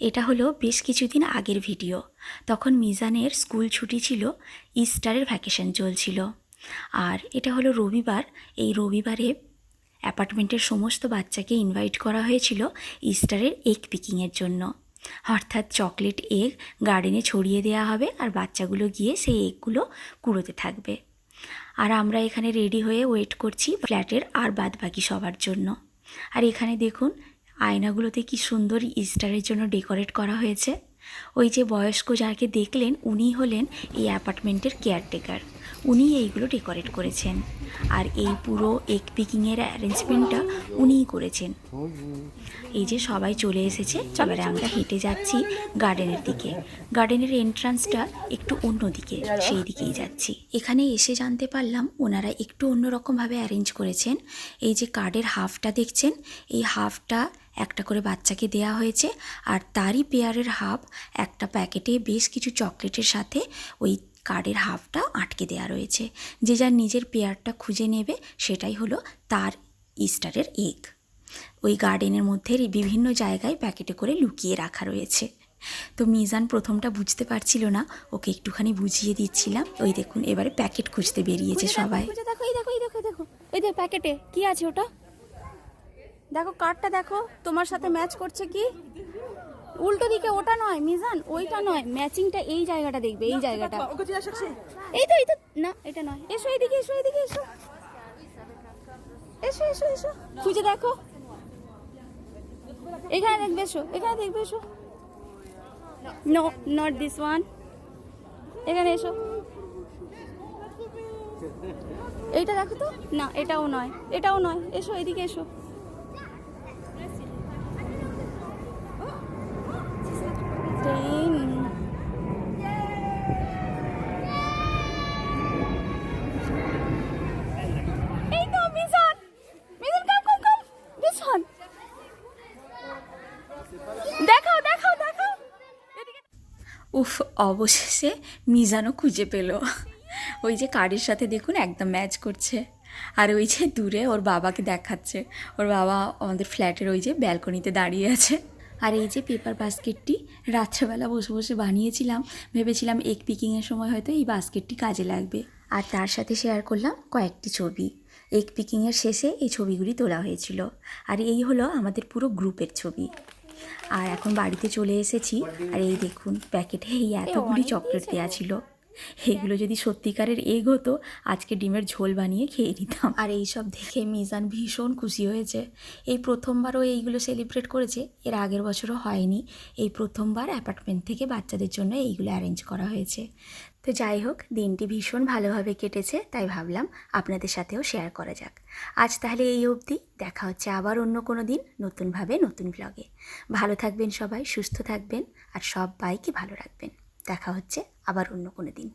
এটা হলো বেশ কিছুদিন আগের ভিডিও। তখন মিজানের স্কুল ছুটি ছিল, ইস্টারের ভ্যাকেশন চলছিল। আর এটা হলো রবিবার, এই রবিবারে অ্যাপার্টমেন্টের সমস্ত বাচ্চাকে ইনভাইট করা হয়েছিল ইস্টারের এগ পিকিংয়ের জন্য। অর্থাৎ চকলেট এগ গার্ডেনে ছড়িয়ে দেওয়া হবে আর বাচ্চাগুলো গিয়ে সেই এগগুলো কুড়োতে থাকবে। আর আমরা এখানে রেডি হয়ে ওয়েট করছি ফ্ল্যাটের আর বাদ বাকি সবার জন্য। আর এখানে দেখুন আয়নাগুলোতে কি সুন্দর ইস্টারের জন্য ডেকোরেট করা হয়েছে। ওই যে বয়স্ক যাকে দেখলেন, উনি হলেন এই অ্যাপার্টমেন্টের কেয়ারটেকার। উনি এইগুলো ডেকোরেট করেছেন। আর এই পুরো এগ পিকিংয়ের অ্যারেঞ্জমেন্টটা উনিই করেছেন। এই যে সবাই চলে এসেছে, এবারে আমরা হেঁটে যাচ্ছি গার্ডেনের দিকে। গার্ডেনের এন্ট্রান্সটা একটু অন্য দিকে সেই দিকেই যাচ্ছি। এখানে এসে জানতে পারলাম ওনারা একটু অন্যরকমভাবে অ্যারেঞ্জ করেছেন। এই যে কার্ডের হাফটা দেখছেন, এই হাফটা একটা করে বাচ্চাকে দেয়া হয়েছে আর তারই পেয়ারের হাফ একটা প্যাকেটে বেশ কিছু চকলেটের সাথে ওই কার্ডের হাফটা আটকে দেয়া রয়েছে। যে যার নিজের পেয়ারটা খুঁজে নেবে সেটাই হলো তার ইস্টারের এগ। ওই গার্ডেনের মধ্যে বিভিন্ন জায়গায় প্যাকেটে করে লুকিয়ে রাখা রয়েছে। তো মিজান প্রথমটা বুঝতে পারছিল না ওকে একটুখানি বুঝিয়ে দিচ্ছিলাম। ওই দেখুন এবারে প্যাকেট খুঁজতে বেরিয়েছে সবাই। দেখো দেখো দেখো দেখো এই দেখো প্যাকেটে কি আছে ওটা? দেখো কার্ডটা দেখো তোমার সাথে ম্যাচ করছে কি? উল্টো দিকে ওটা নয় মিজান ওইটা নয়। ম্যাচিংটা এই জায়গাটা দেখবে এই জায়গাটা। এই তো এই তো না এটা নয়। এসো এইদিকে এসো এইদিকে এসো। এসো এসো এসো। খুঁজে দেখো। এখানে দেখবে এসো এখানে দেখবে এসো। নো নট দিস ওয়ান এখানে এসো। এইটা দেখো তো? না এটাও নয় এটাও নয়। এসো এদিকে এসো। উফ, অবশেষে মিজানও খুঁজে পেল। ওই যে কার্ডের সাথে দেখুন একদম ম্যাচ করছে। আর ওই যে দূরে ওর বাবাকে দেখাচ্ছে। ওর বাবা আমাদের ফ্ল্যাটের ওই যে ব্যালকনিতে দাঁড়িয়ে আছে। আর এই যে পেপার বাস্কেটটি রাত্রেবেলা বসে বসে বানিয়েছিলাম। ভেবেছিলাম এগ পিকিংয়ের সময় হয়তো এই বাস্কেটটি কাজে লাগবে। আর তার সাথে শেয়ার করলাম কয়েকটি ছবি। এগ পিকিংয়ের শেষে এই ছবিগুলি তোলা হয়েছিল। আর এই হলো আমাদের পুরো গ্রুপের ছবি। আর এখন বাড়িতে চলে এসেছি। আর এই দেখুন প্যাকেটে এই এতগুলি চকলেট দেওয়া ছিল। এইগুলো যদি সত্যিকারের এগ হতো, আজকে ডিমের ঝোল বানিয়ে খেয়ে নিতাম। আর এই সব দেখে মিজান ভীষণ খুশি হয়েছে। এই প্রথমবারও এইগুলো সেলিব্রেট করেছে, এর আগের বছরও হয়নি। এই প্রথমবার অ্যাপার্টমেন্ট থেকে বাচ্চাদের জন্য এইগুলো অ্যারেঞ্জ করা হয়েছে। তো যাই হোক, দিনটি ভীষণ ভালোভাবে কেটেছে, তাই ভাবলাম আপনাদের সাথেও শেয়ার করা যাক। আজ তাহলে এই অবধি, দেখা হচ্ছে আবার অন্য কোনো দিন নতুনভাবে নতুন ব্লগে ভালো থাকবেন সবাই, সুস্থ থাকবেন, আর সব বাইকে ভালো রাখবেন। দেখা হচ্ছে আবার অন্য কোনো দিন।